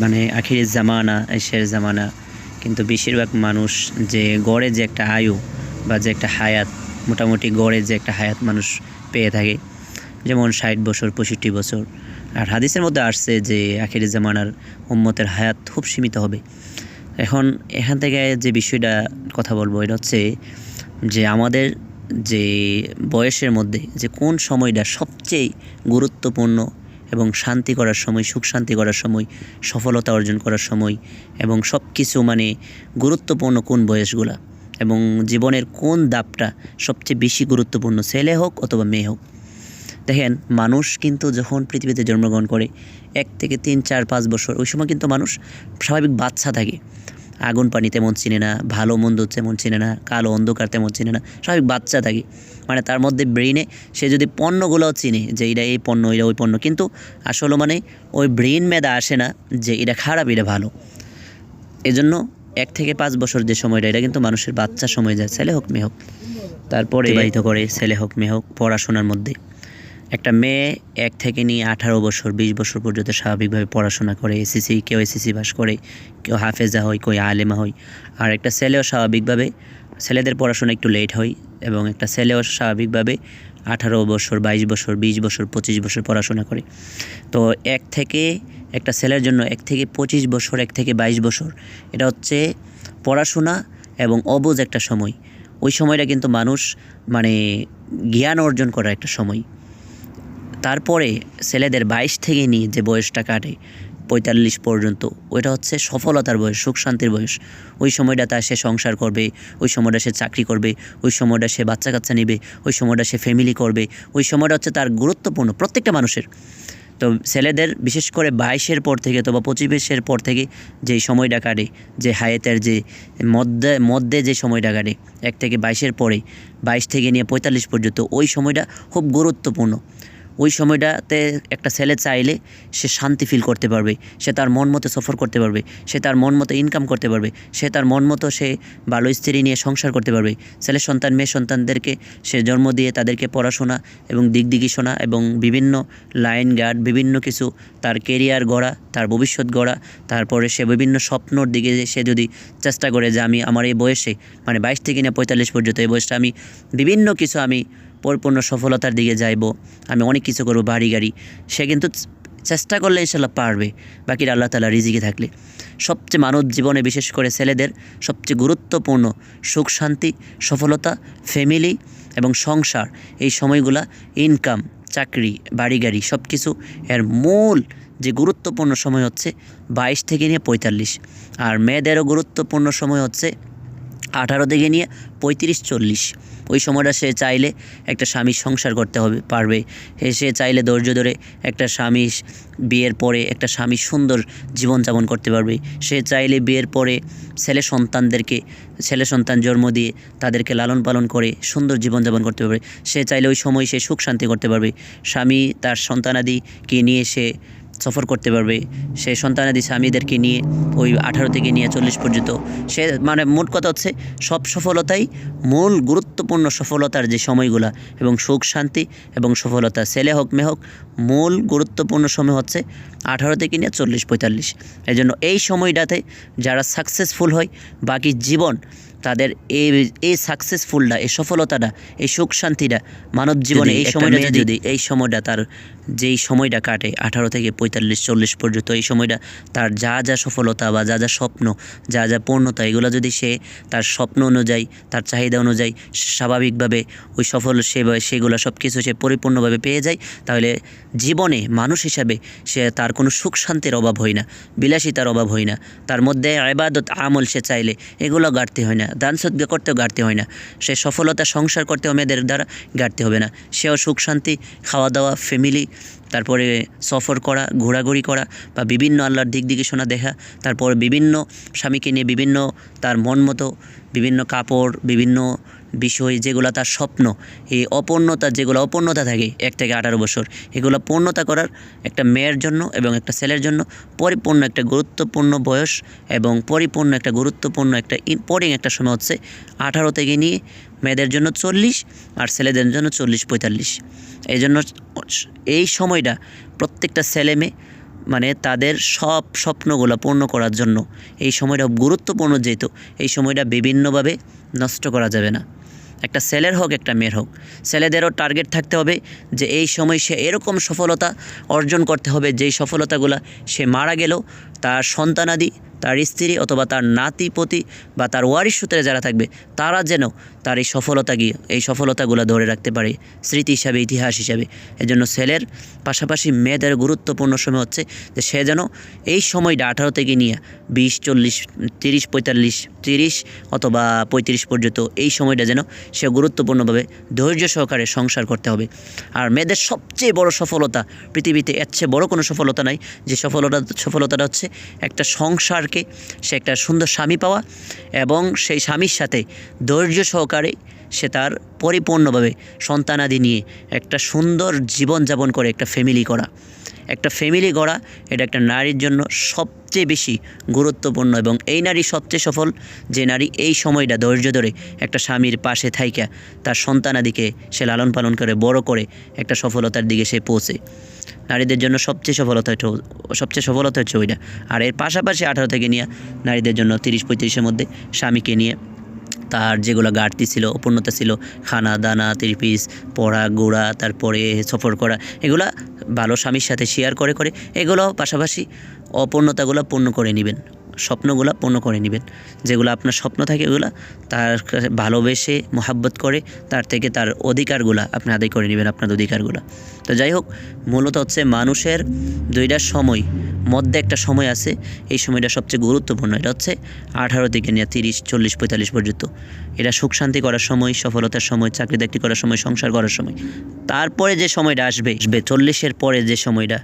মানে আখিরের জামানা, এশের জামানা। কিন্তু বেশিরভাগ মানুষ যে গড়ে যে একটা আয়ু বা যে একটা হায়াত, মোটামুটি গড়ে যে একটা হায়াত মানুষ পেয়ে থাকে, যেমন ষাট বছর, পঁয়ষট্টি বছর। আর হাদিসের মধ্যে আসছে যে আখিরের জামানার উম্মতের হায়াত খুব সীমিত হবে। এখন এখান থেকে যে বিষয়টা কথা বলব, এটা হচ্ছে যে আমাদের যে বয়সের মধ্যে যে কোন সময়টা সবচেয়ে গুরুত্বপূর্ণ এবং শান্তি করার সময়, সুখ শান্তি করার সময়, সফলতা অর্জন করার সময় এবং সব কিছু মানে গুরুত্বপূর্ণ কোন বয়সগুলা এবং জীবনের কোন দাপটা সবচেয়ে বেশি গুরুত্বপূর্ণ, ছেলে হোক অথবা মেয়ে হোক। দেখেন, মানুষ কিন্তু যখন পৃথিবীতে জন্মগ্রহণ করে, এক থেকে তিন, চার, পাঁচ বছর, ওই সময় কিন্তু মানুষ স্বাভাবিক বাচ্চা থাকে। আগুন পানি তেমন চিনে না, ভালো মন্দ তেমন চিনে না, কালো অন্ধকার তেমন চিনে না, স্বাভাবিক বাচ্চা থাকে। মানে তার মধ্যে ব্রেইনে সে যদি পণ্যগুলোও চিনে যে এটা এই পণ্য, এটা ওই পণ্য, কিন্তু আসলে মানে ওই ব্রেইন মেধা আসে না যে এটা খারাপ, এটা ভালো। এজন্য এক থেকে পাঁচ বছর যে সময়টা, এটা কিন্তু মানুষের বাচ্চা সময় যায়, ছেলে হোক, মেয়ে হোক। তারপরে অতিবাহিত করে, ছেলে হোক, মেয়ে হোক, পড়াশোনার মধ্যে। একটা মেয়ে এক থেকে নিয়ে আঠারো বছর, বিশ বছর পর্যন্ত স্বাভাবিকভাবে পড়াশোনা করে এসএসসি কেউ এসএসসি পাস করে, কেউ হাফেজা হয় কেউ আলেমা হয় আর একটা ছেলেও স্বাভাবিকভাবে, ছেলেদের পড়াশোনা একটু লেট হয় এবং একটা ছেলেও স্বাভাবিকভাবে আঠারো বছর, বাইশ বছর, বিশ বছর, পঁচিশ বছর পড়াশোনা করে। তো এক থেকে, একটা ছেলের জন্য এক থেকে পঁচিশ বছর, এক থেকে বাইশ বছর, এটা হচ্ছে পড়াশোনা এবং অবুজ একটা সময়। ওই সময়টা কিন্তু মানুষ মানে জ্ঞান অর্জন করার একটা সময়। তারপরে ছেলেদের বাইশ থেকে নিয়ে যে বয়সটা কাটে, পঁয়তাল্লিশ পর্যন্ত, ওইটা হচ্ছে সফলতার বয়স, সুখ শান্তির বয়স। ওই সময়টা তার সে সংসার করবে, ওই সময়টা সে চাকরি করবে, ওই সময়টা সে বাচ্চা কাচ্চা নেবে, ওই সময়টা সে ফ্যামিলি করবে, ওই সময়টা হচ্ছে তার গুরুত্বপূর্ণ প্রত্যেকটা মানুষের। তো ছেলেদের বিশেষ করে বাইশের পর থেকে অথবা পঁচিশের পর থেকে যে সময়টা কাটে, যে হায়েতের যে মধ্যে মধ্যে যে সময়টা কাটে, এক থেকে বাইশের পরে, বাইশ থেকে নিয়ে পঁয়তাল্লিশ পর্যন্ত, ওই সময়টা খুব গুরুত্বপূর্ণ। ওই সময়টাতে একটা ছেলে চাইলে সে শান্তি ফিল করতে পারবে, সে তার মন মতো সফর করতে পারবে, সে তার মন মতো ইনকাম করতে পারবে, সে তার মন মতো সে ভালো স্ত্রী নিয়ে সংসার করতে পারবে। ছেলে সন্তান, মেয়ে সন্তানদেরকে সে জন্ম দিয়ে তাদেরকে পড়াশোনা এবং দিক দিগিশোনা এবং বিভিন্ন লাইন গার্ড বিভিন্ন কিছু, তার কেরিয়ার গড়া, তার ভবিষ্যৎ গড়া, তারপরে সে বিভিন্ন স্বপ্নর দিকে সে যদি চেষ্টা করে যে আমি আমার এই বয়সে মানে বাইশ থেকে নিয়ে পঁয়তাল্লিশ পর্যন্ত এই বয়সটা আমি বিভিন্ন কিছু আমি পরিপূর্ণ সফলতার দিকে যাইব। আমি অনেক কিছু করব বাড়ি গাড়ি। সে কিন্তু চেষ্টা করলে ইনশাল্লাহ পারবে, বাকিরা আল্লাহ তালা রিজিকে থাকলে। সবচেয়ে মানব জীবনে, বিশেষ করে ছেলেদের, সবচেয়ে গুরুত্বপূর্ণ সুখ, শান্তি, সফলতা ফ্যামিলি এবং সংসার। এই সময়গুলা ইনকাম চাকরি, বাড়ি গাড়ি সব কিছু এর মূল যে গুরুত্বপূর্ণ সময় হচ্ছে বাইশ থেকে নিয়ে পঁয়তাল্লিশ। আর মেয়েদেরও গুরুত্বপূর্ণ সময় হচ্ছে আঠারো থেকে নিয়ে পঁয়ত্রিশ, চল্লিশ। ওই সময়টা সে চাইলে একটা স্বামীর সংসার করতে হবে, পারবে। সে চাইলে ধৈর্য ধরে একটা স্বামী বিয়ের পরে একটা স্বামী সুন্দর জীবনযাপন করতে পারবে। সে চাইলে বিয়ের পরে ছেলে সন্তানদেরকে, ছেলে সন্তান জন্ম দিয়ে তাদেরকে লালন পালন করে সুন্দর জীবনযাপন করতে পারবে। সে চাইলে ওই সময় সে সুখ শান্তি করতে পারবে। স্বামী তার সন্তানাদিকে নিয়ে সে সফর করতে পারবে। সে সন্তানাদি স্বামীদেরকে নিয়ে ওই আঠারো থেকে নিয়ে চল্লিশ পর্যন্ত। সে মানে মোট কথা হচ্ছে সব সফলতাই মূল গুরুত্বপূর্ণ সফলতার যে সময়গুলা এবং সুখ, শান্তি এবং সফলতা, ছেলে হোক, মেয়ে হোক, মূল গুরুত্বপূর্ণ সময় হচ্ছে আঠারো থেকে নিয়ে চল্লিশ, পঁয়তাল্লিশ। এই জন্য এই সময়টাতে যারা সাকসেসফুল হয়, বাকি জীবন তাদের এই এই সাকসেসফুলটা এই সফলতাটা এই সুখ শান্তিটা মানব জীবনে এই সময়টা যদি এই সময়টা তার যেই সময়টা কাটে আঠারো থেকে পঁয়তাল্লিশ চল্লিশ পর্যন্ত এই সময়টা তার যা যা সফলতা বা যা যা স্বপ্ন যা যা পূর্ণতা এগুলো যদি সে তার স্বপ্ন অনুযায়ী তার চাহিদা অনুযায়ী স্বাভাবিকভাবে ওই সফল সে সেগুলো সব কিছু সে পরিপূর্ণভাবে পেয়ে যায় তাহলে জীবনে মানুষ হিসাবে সে তার কোনো সুখ শান্তির অভাব হয় না বিলাসিতার অভাব হয় না। তার মধ্যে আবাদত আমল সে চাইলে এগুলো গাড়তে হয় না। দান সদ্গা করতেও গাড়তে হয় না। সে সফলতা সংসার করতেও মেয়েদের দ্বারা গাড়তে হবে না। সেও সুখ, শান্তি খাওয়া দাওয়া ফ্যামিলি তারপরে সফর করা, ঘোরাঘুরি করা বা বিভিন্ন আল্লাহর দিক দিকে শোনা দেখা, তারপর বিভিন্ন স্বামীকে নিয়ে বিভিন্ন তার মন মতো বিভিন্ন কাপড়, বিভিন্ন বিষয়, যেগুলো তার স্বপ্ন, এই অপূর্ণতা যেগুলো, অপূর্ণতা থাকে এক থেকে আঠারো বছর, এগুলো পূর্ণতা করার একটা মেয়ের জন্য এবং একটা ছেলের জন্য পরিপূর্ণ একটা গুরুত্বপূর্ণ বয়স এবং পরিপূর্ণ একটা গুরুত্বপূর্ণ একটা ইম্পর্টিং একটা সময় হচ্ছে আঠারো থেকে নিয়ে মেয়েদের জন্য চল্লিশ আর ছেলেদের জন্য চল্লিশ পঁয়তাল্লিশ। এই জন্য এই সময়টা প্রত্যেকটা ছেলে মেয়ে মানে তাদের সব স্বপ্নগুলো পূর্ণ করার জন্য, এই সময়টা গুরুত্বপূর্ণ যেহেতু, এই সময়টা বিভিন্নভাবে নষ্ট করা যাবে না। একটা ছেলের হোক, একটা মেয়ের হোক, ছেলেদেরও টার্গেট থাকতে হবে যে এই সময় সে এরকম সফলতা অর্জন করতে হবে, যেই সফলতাগুলো সে মারা গেলেও তার সন্তানাদি তার স্ত্রী অথবা তার নাতিপতি বা তার ওয়ারিশ সূত্রে যারা থাকবে, তারা যেন তার এই সফলতা গিয়ে, এই সফলতাগুলো ধরে রাখতে পারে, স্মৃতি হিসাবে, ইতিহাস হিসাবে। এজন্য ছেলের পাশাপাশি মেয়েদের গুরুত্বপূর্ণ সময় হচ্ছে যে সে যেন এই সময়টা আঠারো থেকে নিয়ে বিশ, চল্লিশ, তিরিশ, পঁয়তাল্লিশ, তিরিশ অথবা পঁয়ত্রিশ পর্যন্ত এই সময়টা যেন সে গুরুত্বপূর্ণভাবে ধৈর্য সহকারে সংসার করতে হবে। আর মেয়েদের সবচেয়ে বড় সফলতা, পৃথিবীতে এর চেয়ে বড় কোনো সফলতা নাই, যে সফলতা, সফলতাটা হচ্ছে একটা সংসারকে সে একটা সুন্দর স্বামী পাওয়া এবং সেই স্বামীর সাথে ধৈর্য সহকারে সে তার পরিপূর্ণভাবে সন্তানাদি নিয়ে একটা সুন্দর জীবনযাপন করে একটা ফ্যামিলি করা একটা ফ্যামিলি গড়া, এটা একটা নারীর জন্য সবচেয়ে বেশি গুরুত্বপূর্ণ এবং এই নারী সবচেয়ে সফল যে নারী এই সময়টা ধৈর্য ধরে একটা স্বামীর পাশে থাইকা, তার সন্তানাদিকে সে লালন পালন করে, বড় করে একটা সফলতার দিকে সে পৌঁছে। নারীদের জন্য সবচেয়ে সফলতা হচ্ছে সবচেয়ে সফলতা হচ্ছে ওইটা আর এর পাশাপাশি আঠারো থেকে নিয়ে নারীদের জন্য তিরিশ পঁয়ত্রিশের মধ্যে স্বামীকে নিয়ে তার যেগুলো ঘাটতি ছিল, অপূর্ণতা ছিল, খানা, দানা তিরপিস পড়া, গোড়া, তারপরে সফর করা, এগুলো ভালো স্বামীর সাথে শেয়ার করে করে এগুলো পাশাপাশি অপূর্ণতাগুলো পূর্ণ করে নেবেন। স্বপ্নগুলো পূর্ণ করে নেবেন। যেগুলো আপনার স্বপ্ন থাকে এগুলো তার ভালোবেসে মোহাব্বত করে তার থেকে তার অধিকারগুলো আপনি আদায় করে নেবেন আপনার অধিকারগুলো। তো যাই হোক, মূলত হচ্ছে মানুষের দুইটা সময়, মধ্যে একটা সময় আছে, এই সময়টা সবচেয়ে গুরুত্বপূর্ণ। এটা হচ্ছে আঠারো থেকে নিয়ে তিরিশ, চল্লিশ, পঁয়তাল্লিশ পর্যন্ত। এটা সুখ শান্তি করার সময়, সফলতার সময়, চাকরি দাকরি করার সময়, সংসার করার সময়। তারপরে যে সময়টা আসবে আসবে চল্লিশের পরে যে সময়টা,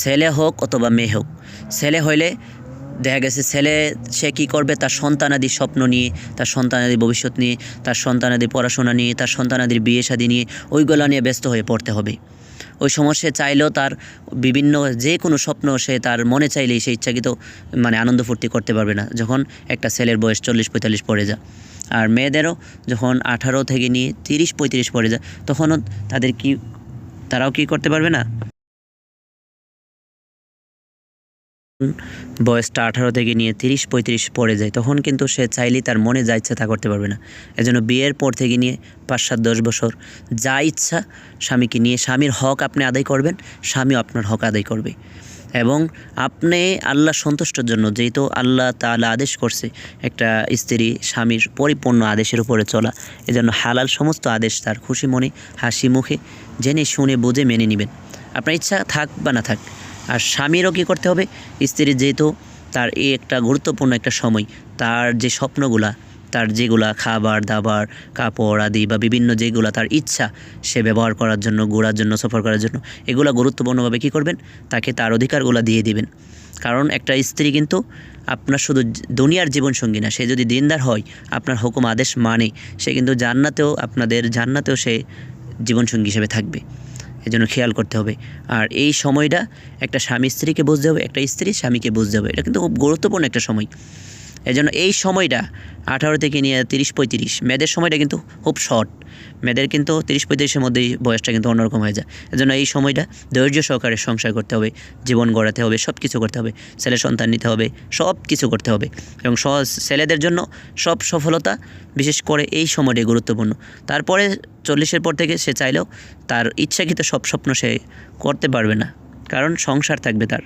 ছেলে হোক অথবা মেয়ে হোক, ছেলে হইলে দেখা গেছে ছেলে, সে কী করবে? তার সন্তানাদি স্বপ্ন নিয়ে, তার সন্তানাদি ভবিষ্যৎ নিয়ে, তার সন্তানাদির পড়াশোনা নিয়ে, তার সন্তানাদির বিয়ে শাদী নিয়ে, ওইগুলো নিয়ে ব্যস্ত হয়ে পড়তে হবে। ওই সময় সে চাইলেও তার বিভিন্ন যে কোনো স্বপ্ন সে তার মনে চাইলেই সে ইচ্ছাকৃত মানে আনন্দ ফুর্তি করতে পারবে না। যখন একটা ছেলের বয়স চল্লিশ পঁয়তাল্লিশ পড়ে যায়, আর মেয়েদেরও যখন আঠারো থেকে নিয়ে তিরিশ পঁয়ত্রিশ পড়ে যায়, তখনও তাদের কি, তারাও কি করতে পারবে না? বয়সটা আঠারো থেকে নিয়ে তিরিশ, পঁয়ত্রিশ পড়ে যায়, তখন কিন্তু সে চাইলেই তার মনে যা ইচ্ছা তা করতে পারবে না। এজন্য বিয়ের পর থেকে নিয়ে পাঁচ সাত দশ বছর যা ইচ্ছা স্বামীকে নিয়ে, স্বামীর হক আপনি আদায় করবেন, স্বামীও আপনার হক আদায় করবে। এবং আপনি আল্লাহ সন্তুষ্টর জন্য যেহেতু আল্লাহ তাআলা আদেশ করছে একটা স্ত্রী স্বামীর পরিপূর্ণ আদেশের উপরে চলা, এজন্য হালাল সমস্ত আদেশ তার খুশি মনে, হাসি মুখে, জেনে শুনে বুঝে মেনে নেবেন। আপনার ইচ্ছা থাক বা না থাক আর স্বামীরও কী করতে হবে? স্ত্রীর যেহেতু তার এই একটা গুরুত্বপূর্ণ একটা সময়, তার যে স্বপ্নগুলা, তার যেগুলা খাবার, দাবার, কাপড় আদি বা বিভিন্ন যেগুলা তার ইচ্ছা, সে ব্যবহার করার জন্য, ঘোরার জন্য, সফর করার জন্য, এগুলো গুরুত্বপূর্ণভাবে কী করবেন? তাকে তার অধিকারগুলো দিয়ে দিবেন। কারণ একটা স্ত্রী কিন্তু আপনার শুধু দুনিয়ার জীবনসঙ্গী না, সে যদি দিনদার হয়, আপনার হুকুম, আদেশ মানে সে কিন্তু জান্নাতেও, আপনাদের জান্নাতেও সে জীবনসঙ্গী হিসেবে থাকবে। এজন্য খেয়াল করতে হবে। আর এই সময়টা একটা স্বামী স্ত্রীকে বুঝতে হবে, একটা স্ত্রী স্বামীকে বুঝতে হবে। এটা কিন্তু খুব গুরুত্বপূর্ণ একটা সময়। এজন্য এই সময়টা আঠারো থেকে নিয়ে তিরিশ পঁয়ত্রিশ। মেয়েদের সময়টা কিন্তু খুব শর্ট মেয়েদের কিন্তু তিরিশ পঁয়ত্রিশের মধ্যেই বয়সটা কিন্তু অন্যরকম হয়ে যায়। এজন্য এই সময়টা ধৈর্য সহকারে সংসার করতে হবে, জীবন গড়াতে হবে সব কিছু করতে হবে, ছেলে সন্তান নিতে হবে সব কিছু করতে হবে। এবং সহজ ছেলেদের জন্য সব সফলতা, বিশেষ করে এই সময়টাই গুরুত্বপূর্ণ। তারপরে চল্লিশের পর থেকে সে চাইলেও তার ইচ্ছাকৃত সব স্বপ্ন সে করতে পারবে না। কারণ সংসার থাকবে তার।